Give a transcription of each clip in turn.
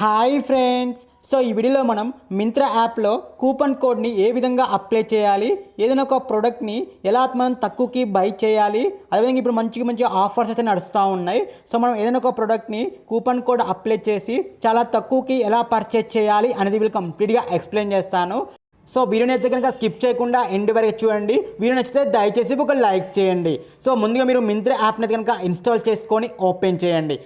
Hi friends. So ఈ వీడియోలో మనం మింత్రా యాప్లో కూపన్ కోడ్ని ఏ విధంగా అప్లై చేయాలి ఏదైనా ఒక ప్రోడక్ట్ని ఎలా మనం తక్కువకి బై చేయాలి అదేవిధంగా ఇప్పుడు మంచిగా మంచి ఆఫర్స్ అయితే నడుస్తూ ఉన్నాయి. సో మనం ఏదైనా ఒక ప్రోడక్ట్ని కూపన్ కోడ్ అప్లై చేసి చాలా తక్కువకి ఎలా పర్చేస్ చేయాలి అనేది వీళ్ళు కంప్లీట్గా ఎక్స్ప్లెయిన్ చేస్తాను. సో వీడియోని అయితే కనుక స్కిప్ చేయకుండా ఎండ్ వరకు చూడండి. వీడియో నచ్చితే దయచేసి ఒక లైక్ చేయండి. సో ముందుగా మీరు మింత్రా యాప్ని అయితే కనుక ఇన్స్టాల్ చేసుకొని ఓపెన్ చేయండి.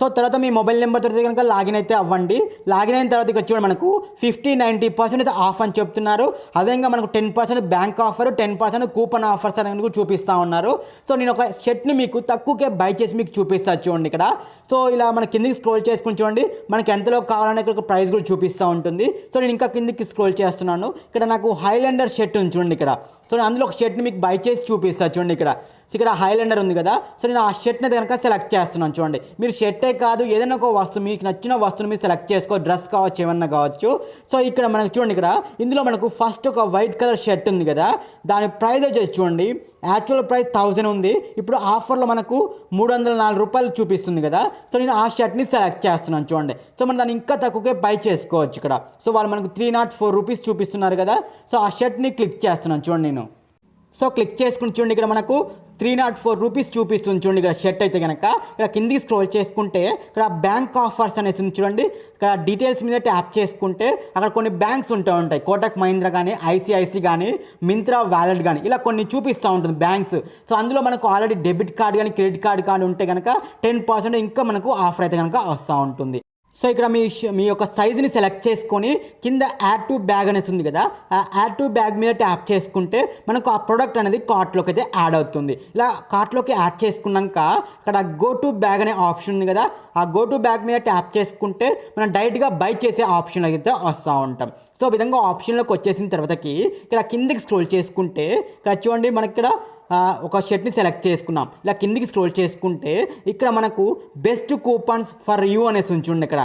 సో తర్వాత మీ మొబైల్ నెంబర్ తోటి కనుక లాగిన్ అయితే అవ్వండి. లాగిన్ అయిన తర్వాత ఇక్కడ చూడండి మనకు ఫిఫ్టీ నైంటీ పర్సెంట్ అయితే ఆఫ్ అని చెప్తున్నారు. అదేవిధంగా మనకు ten percent bank offer ten percent coupon offers అనేది కూడా చూపిస్తూ ఉన్నారు. సో నేను ఒక షర్ట్ని మీకు తక్కువకే బై చేసి మీకు చూపిస్తా చూడండి ఇక్కడ. సో ఇలా మన కిందికి స్క్రోల్ చేసుకుని చూడండి. మనకి ఎంతలో కావాలనే ఇక్కడ ప్రైస్ కూడా చూపిస్తూ ఉంటుంది. సో నేను ఇంకా కిందికి స్క్రోల్ చేస్తున్నాను. ఇక్కడ నాకు హైలాండర్ షర్ట్ ఉంది చూడండి ఇక్కడ. సో నేను అందులో ఒక షర్ట్ని మీకు బై చేసి చూపిస్తా చూడండి ఇక్కడ. సో ఇక్కడ హైలాండర్ ఉంది కదా. సో నేను ఆ షర్ట్ని కనుక సెలెక్ట్ చేస్తున్నాను. చూడండి. మీరు షర్టే కాదు ఏదైనా ఒక వస్తువు మీకు నచ్చిన వస్తువుని మీరు సెలెక్ట్ చేసుకో డ్రెస్ కావచ్చు ఏమన్నా కావచ్చు. సో ఇక్కడ మనకు చూడండి ఇక్కడ ఇందులో మనకు ఫస్ట్ ఒక వైట్ కలర్ షర్ట్ ఉంది కదా. దాని ప్రైస్ వచ్చేసి చూడండి యాక్చువల్ ప్రైస్ థౌజండ్ ఉంది. ఇప్పుడు ఆఫర్లో మనకు మూడు వందల నాలుగు రూపాయలు చూపిస్తుంది కదా. సో నేను ఆ షర్ట్ని సెలెక్ట్ చేస్తున్నాను చూడండి. సో మనం దాన్ని ఇంకా తక్కువకే బై చేసుకోవచ్చు ఇక్కడ. సో వాళ్ళు మనకు త్రీ నాట్ ఫోర్ రూపీస్ చూపిస్తున్నారు కదా. సో ఆ షర్ట్ని క్లిక్ చేస్తున్నాను చూడండి నేను. సో క్లిక్ చేసుకుని చూడండి ఇక్కడ మనకు త్రీ నాట్ ఫోర్ రూపీస్ చూపిస్తుంది చూడండి ఇక్కడ షర్ట్ అయితే కనుక ఇక్కడ కిందికి స్క్రోల్ చేసుకుంటే ఇక్కడ బ్యాంక్ ఆఫర్స్ అనేసి ఉంది చూడండి. ఇక్కడ డీటెయిల్స్ మీద ట్యాప్ చేసుకుంటే అక్కడ కొన్ని బ్యాంక్స్ ఉంటూ ఉంటాయి. కోటక్ మహీంద్ర కానీ ఐసిఐసి కానీ మింత్రా వ్యాలెట్ కానీ ఇలా కొన్ని చూపిస్తూ ఉంటుంది బ్యాంక్స్ సో అందులో మనకు ఆల్రెడీ డెబిట్ కార్డ్ కానీ క్రెడిట్ కార్డ్ కానీ ఉంటే కనుక టెన్ పర్సెంట్ ఇంకా మనకు ఆఫర్ అయితే కనుక వస్తూ ఉంటుంది. సో ఇక్కడ మీ మీ యొక్క సైజుని సెలెక్ట్ చేసుకొని కింద యాడ్ టు బ్యాగ్ అనేసి ఉంది కదా ఆ యాడ్ టు బ్యాగ్ మీద ట్యాప్ చేసుకుంటే మనకు ఆ ప్రోడక్ట్ అనేది కార్ట్లోకి అయితే యాడ్ అవుతుంది. ఇలా కార్ట్లోకి యాడ్ చేసుకున్నాక ఇక్కడ గో టు బ్యాగ్ అనే ఆప్షన్ ఉంది కదా ఆ గో టు బ్యాగ్ మీద ట్యాప్ చేసుకుంటే మనం డైరెక్ట్గా బై చేసే ఆప్షన్ అయితే వస్తూ ఉంటాం. సో విధంగా ఆప్షన్లోకి వచ్చేసిన తర్వాతకి ఇక్కడ కిందికి స్క్రోల్ చేసుకుంటే ఇక్కడ చూడండి మనకి ఇక్కడ ఒక షర్ట్ని సెలెక్ట్ చేసుకున్నాం. ఇలా కిందికి స్క్రోల్ చేసుకుంటే ఇక్కడ మనకు బెస్ట్ కూపన్స్ ఫర్ యూ అనేసి ఉంచుండి ఇక్కడ.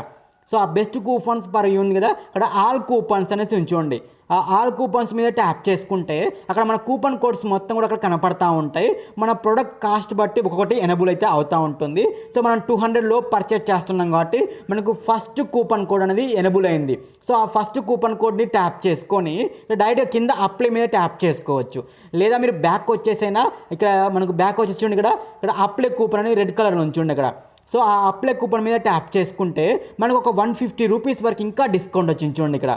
సో ఆ బెస్ట్ కూపన్స్ పర్ యూ ఉంది కదా అక్కడ ఆల్ కూపన్స్ అనేసి ఉంచుకోండి ఆ ఆల్ కూపన్స్ మీద ట్యాప్ చేసుకుంటే అక్కడ మన కూపన్ కోడ్స్ మొత్తం కూడా అక్కడ కనపడతా ఉంటాయి. మన ప్రొడక్ట్ కాస్ట్ బట్టి ఒక్కొక్కటి ఎనబుల్ అయితే అవుతూ ఉంటుంది. సో మనం టూ హండ్రెడ్లో పర్చేస్ చేస్తున్నాం కాబట్టి మనకు ఫస్ట్ కూపన్ కోడ్ అనేది ఎనబుల్ అయింది. సో ఆ ఫస్ట్ కూపన్ కోడ్ని ట్యాప్ చేసుకొని డైరెక్ట్ కింద అప్లై మీద ట్యాప్ చేసుకోవచ్చు. లేదా మీరు బ్యాక్ వచ్చేసైనా ఇక్కడ మనకు బ్యాక్ వచ్చేసి ఉండి ఇక్కడ ఇక్కడ అప్లై కూపన్ అని రెడ్ కలర్ ఉంచండి ఇక్కడ. సో ఆ అప్లై కూపన్ మీద ట్యాప్ చేసుకుంటే మనకు ఒక వన్ ఫిఫ్టీ రూపీస్ వరకు ఇంకా డిస్కౌంట్ వచ్చింది చూడండి ఇక్కడ.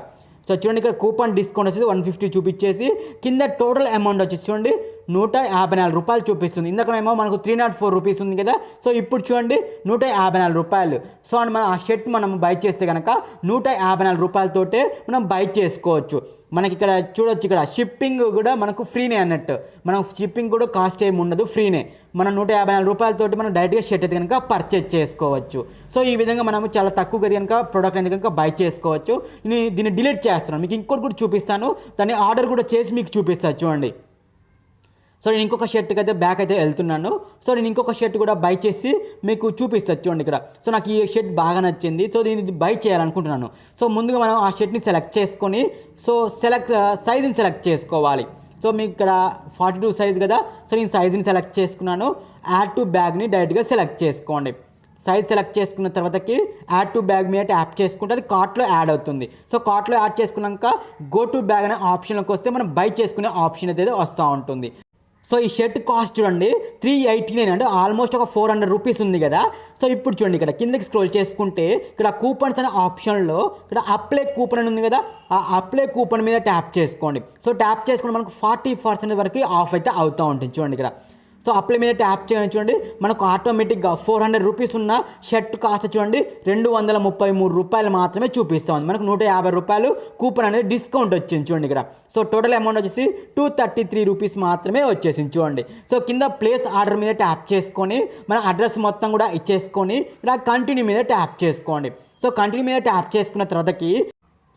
సో చూడండి ఇక్కడ కూపన్ డిస్కౌంట్ వచ్చేసి వన్ ఫిఫ్టీ చూపించేసి కింద టోటల్ అమౌంట్ వచ్చేసి చూడండి నూట యాభై నాలుగు రూపాయలు చూపిస్తుంది. ఇందాకనేమో మనకు త్రీ నాట్ ఫోర్ రూపీస్ ఉంది కదా. సో ఇప్పుడు చూడండి నూట యాభై నాలుగు రూపాయలు. సో అండ్ మనం ఆ షర్ట్ మనం బై చేస్తే కనుక నూట యాభై నాలుగు రూపాయలతోటే మనం బై చేసుకోవచ్చు. మనకి ఇక్కడ చూడొచ్చు ఇక్కడ షిప్పింగ్ కూడా మనకు ఫ్రీనే అన్నట్టు. మనం షిప్పింగ్ కూడా కాస్ట్ ఏమి ఉండదు ఫ్రీనే మనం నూట యాభై నాలుగు రూపాయలతోటి మనం డైరెక్ట్గా షర్ట్ అయితే కనుక పర్చేజ్ చేసుకోవచ్చు. సో ఈ విధంగా మనం చాలా తక్కువ కనుక ప్రోడక్ట్ అనేది కనుక బై చేసుకోవచ్చు. నేను దీన్ని డిలీట్ చేస్తున్నాను. మీకు ఇంకోటి కూడా చూపిస్తాను. దాన్ని ఆర్డర్ కూడా చేసి మీకు చూపిస్తాను చూడండి. సో నేను ఇంకొక షర్ట్కి అయితే బ్యాక్ అయితే వెళ్తున్నాను. సో నేను ఇంకొక షర్ట్ కూడా బై చేసి మీకు చూపిస్తాను చూడండి ఇక్కడ. సో నాకు ఈ షర్ట్ బాగా నచ్చింది. సో దీన్ని బై చేయాలనుకుంటున్నాను. సో ముందుగా మనం ఆ షర్ట్ని సెలెక్ట్ చేసుకొని సో సెలెక్ట్ సైజుని సెలెక్ట్ చేసుకోవాలి. సో మీకు ఇక్కడ ఫార్టీ టూ సైజ్ కదా. సో నేను సైజుని సెలెక్ట్ చేసుకున్నాను. యాడ్ టు బ్యాగ్ని డైరెక్ట్గా సెలెక్ట్ చేసుకోండి. సైజ్ సెలెక్ట్ చేసుకున్న తర్వాతకి యాడ్ టు బ్యాగ్ మీద ట్యాప్ చేసుకుంటే అది కార్ట్లో యాడ్ అవుతుంది. సో కార్ట్లో యాడ్ చేసుకున్నాక గో టు బ్యాగ్ అనే ఆప్షన్లోకి వస్తే మనం బై చేసుకునే ఆప్షన్ అయితే వస్తూ ఉంటుంది. సో ఈ షర్ట్ కాస్ట్ చూడండి త్రీ ఎయిటీ నైన్ అంటే ఆల్మోస్ట్ ఒక ఫోర్ హండ్రెడ్ రూపీస్ ఉంది కదా. సో ఇప్పుడు చూడండి ఇక్కడ కిందకి స్క్రోల్ చేసుకుంటే ఇక్కడ కూపన్స్ అనే ఆప్షన్లో ఇక్కడ అప్లై కూపన్ అని ఉంది కదా ఆ అప్లై కూపన్ మీద ట్యాప్ చేసుకోండి. సో ట్యాప్ చేసుకుంటే మనకు ఫార్టీ పర్సెంట్ వరకు ఆఫ్ అయితే అవుతూ ఉంటుంది. చూడండి ఇక్కడ. సో అప్లై మీద ట్యాప్ చేయండి చూడండి. మనకు ఆటోమేటిక్గా ఫోర్ హండ్రెడ్ రూపీస్ ఉన్న షర్ట్ కాస్ట్ చూడండి. రెండు వందల ముప్పై మూడు రూపాయలు మాత్రమే చూపిస్తుంది మనకు నూట యాభై రూపాయలు కూపన్ అనేది డిస్కౌంట్ వచ్చింది చూడండి ఇక్కడ. సో టోటల్ అమౌంట్ వచ్చేసి టూ థర్టీ త్రీ రూపీస్ మాత్రమే వచ్చేసింది చూడండి. సో కింద ప్లేస్ ఆర్డర్ మీద ట్యాప్ చేసుకొని మన అడ్రస్ మొత్తం కూడా ఇచ్చేసుకొని ఇలా కంటిన్యూ మీద ట్యాప్ చేసుకోండి. సో కంటిన్యూ మీద ట్యాప్ చేసుకున్న తర్వాతకి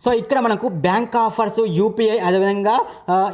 సో ఇక్కడ మనకు బ్యాంక్ ఆఫర్స్ యూపీఐ అదేవిధంగా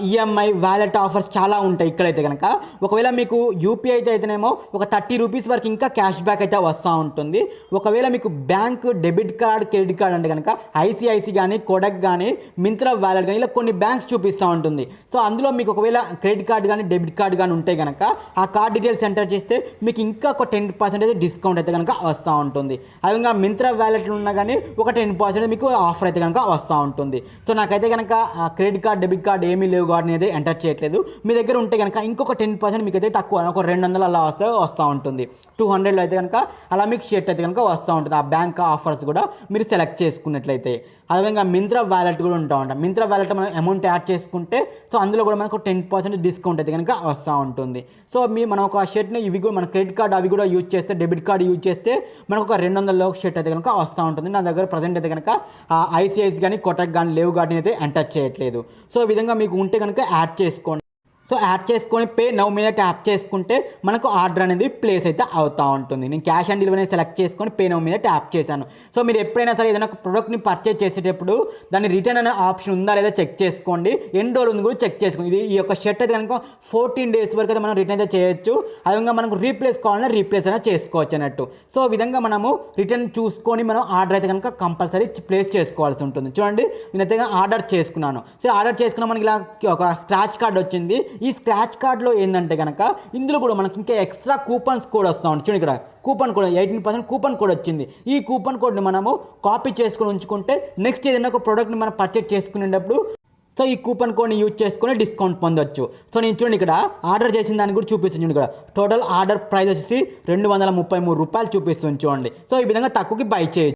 ఈఎంఐ వ్యాలెట్ ఆఫర్స్ చాలా ఉంటాయి ఇక్కడైతే కనుక ఒకవేళ మీకు యూపీఐ అయితే అయితేనేమో ఒక థర్టీ రూపీస్ వరకు ఇంకా క్యాష్ బ్యాక్ అయితే వస్తూ ఉంటుంది. ఒకవేళ మీకు bank debit card credit card అంటే కనుక ఐసిఐసి కానీ కొడక్ కానీ మింత్రా వ్యాలెట్ కానీ ఇలా కొన్ని బ్యాంక్స్ చూపిస్తూ ఉంటుంది. సో అందులో మీకు ఒకవేళ క్రెడిట్ కార్డ్ కానీ డెబిట్ కార్డ్ కానీ ఉంటే కనుక ఆ కార్డ్ డీటెయిల్స్ ఎంటర్ చేస్తే మీకు ఇంకా ఒక టెన్ పర్సెంటేజ్ డిస్కౌంట్ అయితే కనుక వస్తూ ఉంటుంది. అదేవిధంగా మింత్రా వ్యాలెట్లు ఉన్నా కానీ ఒక టెన్ పర్సెంట్ మీకు ఆఫర్ అయితే కనుక వస్తూ ఉంటుంది. సో నాకైతే కనుక క్రెడిట్ కార్డ్ డెబిట్ కార్డ్ ఏమీ లేవు కాబట్టి అయితే ఎంటర్ చేయట్లేదు. మీ దగ్గర ఉంటే కనుక ఇంకొక టెన్ పర్సెంట్ మీకు అయితే తక్కువ ఒక రెండు వందలు అలా వస్తే వస్తూ ఉంటుంది. టూ హండ్రెడ్లో అయితే కనుక అలా మీకు షర్ట్ అయితే కనుక వస్తూ ఉంటుంది. ఆ బ్యాంక్ ఆఫర్స్ కూడా మీరు సెలెక్ట్ చేసుకున్నట్లయితే. అదేవిధంగా మింత్రా వ్యాలెట్ కూడా ఉంటా ఉంటాం మింత్రా వ్యాలెట్ మనం అమౌంట్ యాడ్ చేసుకుంటే సో అందులో కూడా మనకు టెన్ పర్సెంట్ డిస్కౌంట్ అయితే కనుక వస్తూ ఉంటుంది. సో మీ మనం ఒక షర్ట్ని ఇవి కూడా మన క్రెడిట్ కార్డ్ అవి కూడా యూజ్ చేస్తే డెబిట్ కార్డ్ యూజ్ చేస్తే మనకు ఒక రెండు వందల షర్ట్ అయితే కనుక వస్తూ ఉంటుంది. నా దగ్గర ప్రజెంట్ అయితే కనుక ఐసిఐసి కానీ కొటక్ కానీ లేవు కానీ అయితే ఎంటర్ చేయట్లేదు. సో ఈ విధంగా మీకు ఉంటే కనుక యాడ్ చేసుకోండి. సో యాడ్ చేసుకొని పే నవ్ మీద ట్యాప్ చేసుకుంటే మనకు ఆర్డర్ అనేది ప్లేస్ అయితే అవుతూ ఉంటుంది. నేను క్యాష్ ఆన్ డెలివరీ సెలెక్ట్ చేసుకొని పే నవ్ మీద ట్యాప్ చేశాను. సో మీరు ఎప్పుడైనా సరే ఏదైనా ఒక ప్రోడక్ట్ని పర్చేజ్ చేసేటప్పుడు దాన్ని రిటర్న్ అనే ఆప్షన్ ఉందా లేదా చెక్ చేసుకోండి. ఎన్ని రోజులు ఉంది కూడా చెక్ చేసుకోండి. ఇది ఈ యొక్క షర్ట్ అయితే కనుక ఫోర్టీన్ డేస్ వరకు అయితే మనం రిటర్న్ అయితే చేయొచ్చు. అదేవిధంగా మనకు రీప్లేస్ కావాలన్నా రీప్లేస్ అయినా చేసుకోవచ్చు అన్నట్టు. సో విధంగా మనము రిటర్న్ చూసుకొని మనం ఆర్డర్ అయితే కనుక కంపల్సరీ ప్లేస్ చేసుకోవాల్సి ఉంటుంది. చూడండి నేనైతే ఆర్డర్ చేసుకున్నాను. సో ఆర్డర్ చేసుకున్న మనకి ఇలా ఒక స్క్రాచ్ కార్డ్ వచ్చింది. ఈ స్క్రాచ్ కార్డ్లో ఏంటంటే కనుక ఇందులో కూడా మనకి ఇంకా ఎక్స్ట్రా కూపన్స్ కోడ్ వస్తూ ఉంటుంది చూడండి ఇక్కడ coupon code eighteen percent coupon code వచ్చింది. ఈ కూపన్ కోడ్ని మనము కాపీ చేసుకుని ఉంచుకుంటే నెక్స్ట్ ఏదైనా ఒక ప్రోడక్ట్ని మనం పర్చేజ్ చేసుకునేటప్పుడు సో ఈ కూపన్ కోడ్ని యూజ్ చేసుకుని డిస్కౌంట్ పొందొచ్చు. సో నేను చూడండి ఇక్కడ ఆర్డర్ చేసిన దాన్ని కూడా చూపిస్తుంది ఇక్కడ టోటల్ ఆర్డర్ ప్రైస్ వచ్చేసి రెండు వందల ముప్పై మూడు రూపాయలు చూపిస్తుంది చూడండి. సో ఈ విధంగా తక్కువకి బై చేయొచ్చు.